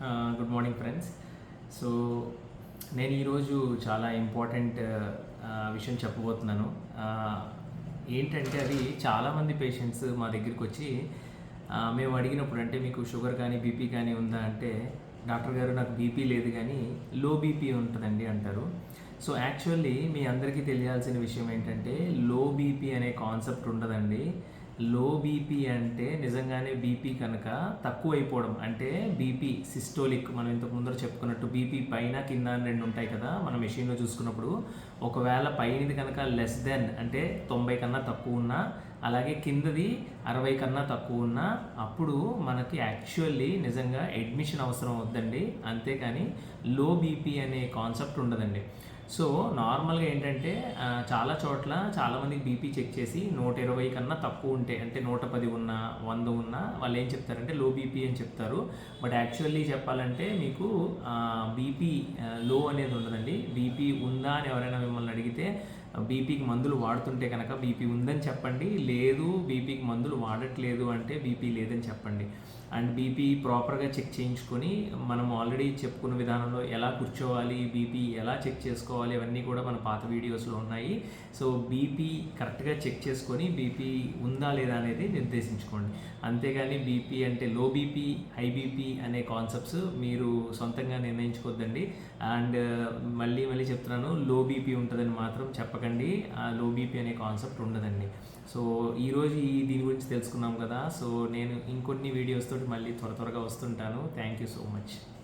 Good morning friends. So నేను ఈరోజు చాలా ఇంపార్టెంట్ విషయం చెప్పబోతున్నాను. ఏంటంటే అది చాలామంది పేషెంట్స్ మా దగ్గరికి వచ్చి మేము అడిగినప్పుడు అంటే మీకు షుగర్ కానీ బీపీ కానీ ఉందా అంటే డాక్టర్ గారు నాకు బీపీ లేదు కానీ లో బీపీ ఉంటుందండి అంటారు. సో యాక్చువల్లీ మీ అందరికీ తెలియాల్సిన విషయం ఏంటంటే లో బీపీ అనే కాన్సెప్ట్ ఉండదండి. లో బీపీ అంటే నిజంగానే బీపీ కనుక తక్కువ అయిపోవడం అంటే బీపీ సిస్టోలిక్ మనం ఇంతకు ముందర చెప్పుకున్నట్టు బీపీ పైన కింద రెండు ఉంటాయి కదా మన మెషిన్లో చూసుకున్నప్పుడు. ఒకవేళ పైనది కనుక లెస్ దెన్ అంటే తొంభై కన్నా తక్కువ ఉన్నా అలాగే కిందది అరవై కన్నా తక్కువ ఉన్నా అప్పుడు మనకి యాక్చువల్లీ నిజంగా అడ్మిషన్ అవసరం వద్దండి అంతేకాని లో బీపీ అనే కాన్సెప్ట్ ఉండదండి. సో నార్మల్గా ఏంటంటే చాలా చోట్ల చాలామందికి బీపీ చెక్ చేసి నూట ఇరవై కన్నా తక్కువ ఉంటే అంటే నూట పది ఉన్న వంద ఉన్న వాళ్ళు ఏం చెప్తారంటే లో బీపీ అని చెప్తారు. బట్ యాక్చువల్లీ చెప్పాలంటే మీకు బీపీ లో అనేది ఉండదండి. బీపీ ఉందా అని ఎవరైనా మిమ్మల్ని అడిగితే బీపీకి మందులు వాడుతుంటే కనుక బీపీ ఉందని చెప్పండి. లేదు బీపీకి మందులు వాడట్లేదు అంటే బీపీ లేదని చెప్పండి. అండ్ బీపీ ప్రాపర్గా చెక్ చేయించుకొని మనం ఆల్రెడీ చెప్పుకున్న విధానంలో ఎలా కూర్చోవాలి బీపీ ఎలా చెక్ చేసుకోవాలి అవన్నీ కూడా మన పాత వీడియోస్లో ఉన్నాయి. సో బీపీ కరెక్ట్గా చెక్ చేసుకొని బీపీ ఉందా లేదా అనేది నిర్దేశించుకోండి. అంతేగాని బీపీ అంటే లో బీపీ హై బీపీ అనే కాన్సెప్ట్స్ మీరు సొంతంగా నిర్ణయించుకోవద్దండి. అండ్ మళ్ళీ మళ్ళీ చెప్తున్నాను లో బీపీ ఉంటుందని మాత్రం చెప్పకండి. ఆ లో బీపీ అనే కాన్సెప్ట్ ఉండదండి. సో ఈరోజు ఈ దీని గురించి తెలుసుకున్నాం కదా. సో నేను ఇంకొన్ని వీడియోస్ తోటి మళ్ళీ త్వర త్వరగా వస్తుంటాను. Thank you so much.